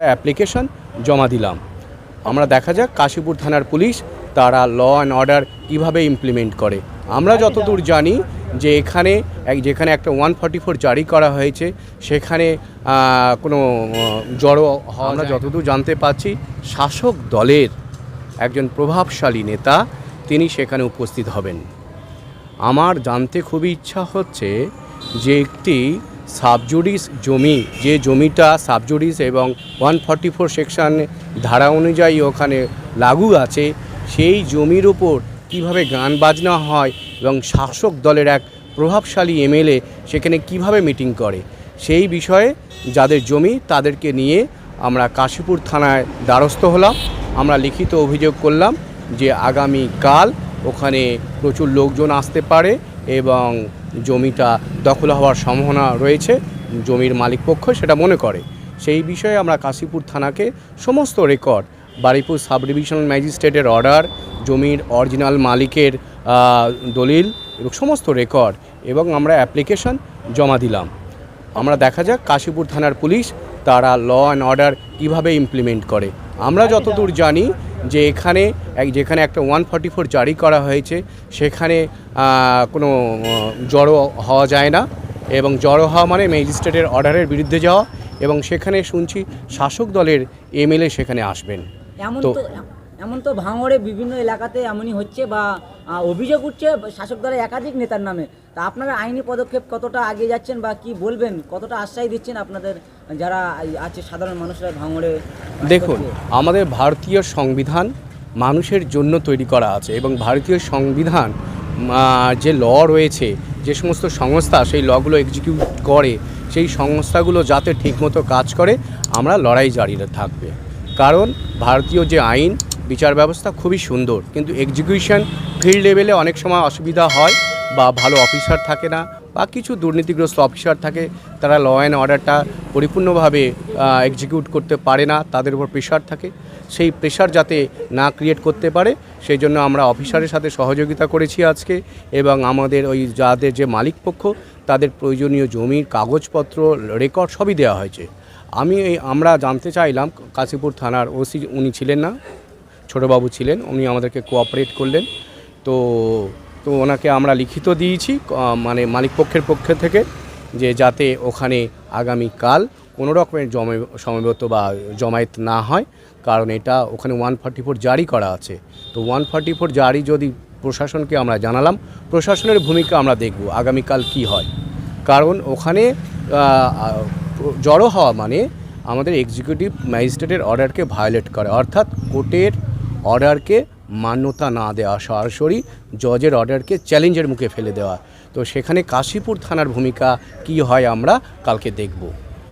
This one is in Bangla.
অ্যাপ্লিকেশন জমা দিলাম। আমরা দেখা যাক কাশীপুর থানার পুলিশ তারা ল অ্যান্ড অর্ডার কীভাবে ইমপ্লিমেন্ট করে। আমরা যতদূর জানি যে এখানে যেখানে একটা ওয়ান ফর্টি ফোর জারি করা হয়েছে সেখানে কোনো জড়ো হওয়া আমরা যতদূর জানতে পাচ্ছি শাসক দলের একজন প্রভাবশালী নেতা তিনি সেখানে উপস্থিত হবেন। আমার জানতে খুবই ইচ্ছা হচ্ছে যে একটি সাবজুডিস জমি, যে জমিটা সাবজুডিস এবং ওয়ান ফর্টি ফোর সেকশন ধারা অনুযায়ী ওখানে লাগু আছে, সেই জমির ওপর কীভাবে গান বাজনা হয় এবং শাসক দলের এক প্রভাবশালী এমএলএ সেখানে কীভাবে মিটিং করে, সেই বিষয়ে যাদের জমি তাদেরকে নিয়ে আমরা কাশীপুর থানায় দ্বারস্থ হলাম। আমরা লিখিত অভিযোগ করলাম যে আগামী কাল ওখানে প্রচুর লোকজন আসতে পারে এবং জমিটা দখল হওয়ার সম্ভাবনা রয়েছে, জমির মালিকপক্ষ সেটা মনে করে। সেই বিষয়ে আমরা কাশীপুর থানাকে সমস্ত রেকর্ড বারিপুর সাব ডিভিশনাল ম্যাজিস্ট্রেটের অর্ডার জমির অরিজিনাল মালিকের দলিল এবং সমস্ত রেকর্ড এবং আমরা অ্যাপ্লিকেশন জমা দিলাম। আমরা দেখা যাক কাশীপুর থানার পুলিশ তারা ল অ্যান্ড অর্ডার কীভাবে ইমপ্লিমেন্ট করে। আমরা যতদূর জানি যে এখানে এক যেখানে একটা ওয়ান ফর্টি ফোর জারি করা হয়েছে সেখানে কোনো জড়ো হওয়া যায় না এবং জড়ো হওয়া মানে ম্যাজিস্ট্রেটের অর্ডারের বিরুদ্ধে যাওয়া এবং সেখানে শুনছি শাসক দলের এমএলএ সেখানে আসবেন। এমন তো- এমন তো ভাঙড়ে বিভিন্ন এলাকাতে এমনই হচ্ছে বা অভিযোগ উঠছে শাসক দলের একাধিক নেতার নামে। তা আপনারা আইনি পদক্ষেপ কতটা আগে যাচ্ছেন বা কি বলবেন? কতটা আশ্বাস দিচ্ছেন আপনাদের যারা আছে সাধারণ মানুষরা ভাঙড়ে দেখুন, আমাদের ভারতীয় সংবিধান মানুষের জন্য তৈরি করা আছে এবং ভারতীয় সংবিধান যে ল রয়েছে, যে সমস্ত সংস্থা সেই লগুলো এক্সিকিউট করে, সেই সংস্থাগুলো যাতে ঠিকমতো কাজ করে, আমরা লড়াই জারি থাকবে। কারণ ভারতীয় যে আইন, বিচার ব্যবস্থা খুবই সুন্দর, কিন্তু এক্সিকিউশন ফিল্ড লেভেলে অনেক সময় অসুবিধা হয় বা ভালো অফিসার থাকে না বা কিছু দুর্নীতিগ্রস্ত অফিসার থাকে, তারা ল অ্যান্ড অর্ডারটা পরিপূর্ণভাবে এক্সিকিউট করতে পারে না, তাদের উপর প্রেশার থাকে। সেই প্রেশার যাতে না ক্রিয়েট করতে পারে, সেই জন্য আমরা অফিসারের সাথে সহযোগিতা করেছি আজকে এবং আমাদের ওই যাদের যে মালিক পক্ষ, তাদের প্রয়োজনীয় জমির কাগজপত্র রেকর্ড সবই দেওয়া হয়েছে। আমি আমরা জানতে চাইলাম, কাশীপুর থানার ওসি উনি ছিলেন না, ছোটোবাবু ছিলেন, উনি আমাদেরকে কোঅপারেট করলেন। তো তো ওনাকে আমরা লিখিত দিয়েছি মানে মালিক পক্ষের পক্ষ থেকে যে যাতে ওখানে আগামী কাল কোনো রকমের জমে, সমবেত বা জমায়েত না হয়, কারণ এটা ওখানে ওয়ান ফর্টি ফোর জারি করা আছে। তো ওয়ান ফর্টি ফোর জারি যদি প্রশাসনকে আমরা জানালাম, প্রশাসনের ভূমিকা আমরা দেখব আগামীকাল কি হয়। কারণ ওখানে জড়ো হওয়া মানে আমাদের এক্সিকিউটিভ ম্যাজিস্ট্রেটের অর্ডারকে ভায়োলেট করে, অর্থাৎ কোর্টের অর্ডারকে মান্যতা না দেওয়া সরাসরি জজের অর্ডারকে চ্যালেঞ্জের মুখে ফেলে দেওয়া। তো সেখানে কাশীপুর থানার ভূমিকা কি হয় আমরা কালকে দেখব।